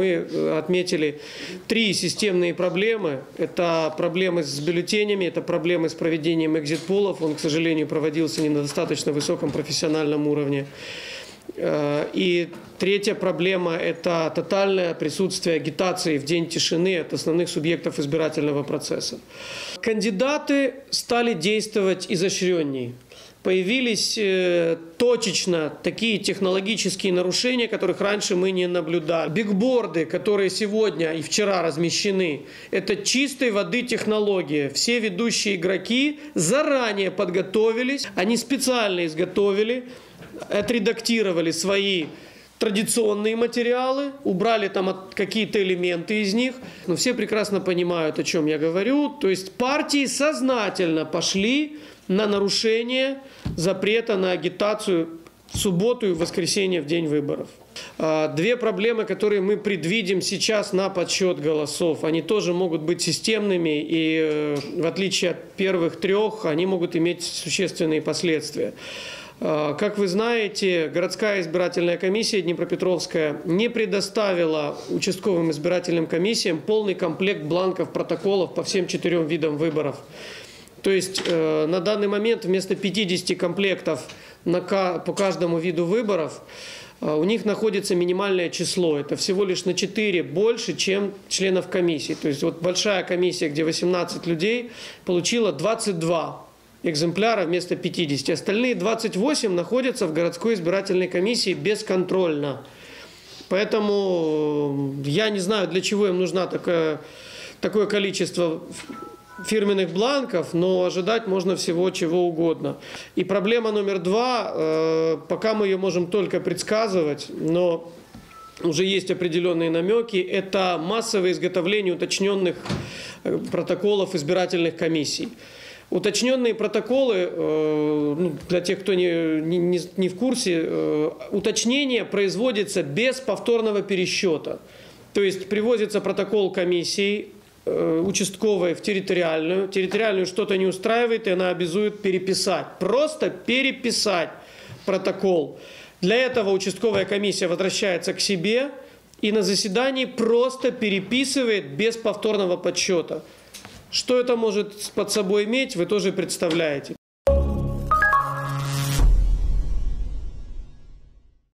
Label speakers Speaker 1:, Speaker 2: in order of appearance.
Speaker 1: Мы э, отметили три системные проблемы. Это проблемы с бюллетенями, это проблемы с проведением экзит-полов. Он, к сожалению, проводился не на достаточно высоком профессиональном уровне. Э, И третья проблема – это тотальное присутствие агитации в день тишины от основных субъектов избирательного процесса. Кандидаты стали действовать изощренней. Появились э, точечно такие технологические нарушения, которых раньше мы не наблюдали. Бигборды, которые сегодня и вчера размещены, это чистой воды технология. Все ведущие игроки заранее подготовились, они специально изготовили отредактировали свои традиционные материалы, убрали там какие-то элементы из них. Но все прекрасно понимают, о чем я говорю. То есть партии сознательно пошли на нарушение запрета на агитацию в субботу и в воскресенье в день выборов. А, Две проблемы, которые мы предвидим сейчас на подсчет голосов, они тоже могут быть системными, и э, в отличие от первых трех, они могут иметь существенные последствия. А, Как вы знаете, городская избирательная комиссия Днепропетровская не предоставила участковым избирательным комиссиям полный комплект бланков протоколов по всем четырем видам выборов. То есть э, на данный момент вместо 50 комплектов по каждому виду выборов э, у них находится минимальное число. Это всего лишь на 4 больше, чем членов комиссии. То есть вот большая комиссия, где 18 людей, получила 22 экземпляра вместо 50. Остальные 28 находятся в городской избирательной комиссии бесконтрольно. Поэтому э, я не знаю, для чего им нужна такая, такое количество фирменных бланков, но ожидать можно всего чего угодно. И проблема номер два, э, пока мы ее можем только предсказывать, но уже есть определенные намеки, это массовое изготовление уточненных э, протоколов избирательных комиссий. Уточненные протоколы, э, ну, для тех, кто не, не- не, в курсе, э, уточнение производится без повторного пересчета. То есть привозится протокол комиссии э, участковой в территориальную, территориальную что-то не устраивает, и она обязует переписать. Просто переписать протокол. Для этого участковая комиссия возвращается к себе и на заседании просто переписывает без повторного подсчета. Что это может под собой иметь, вы тоже представляете.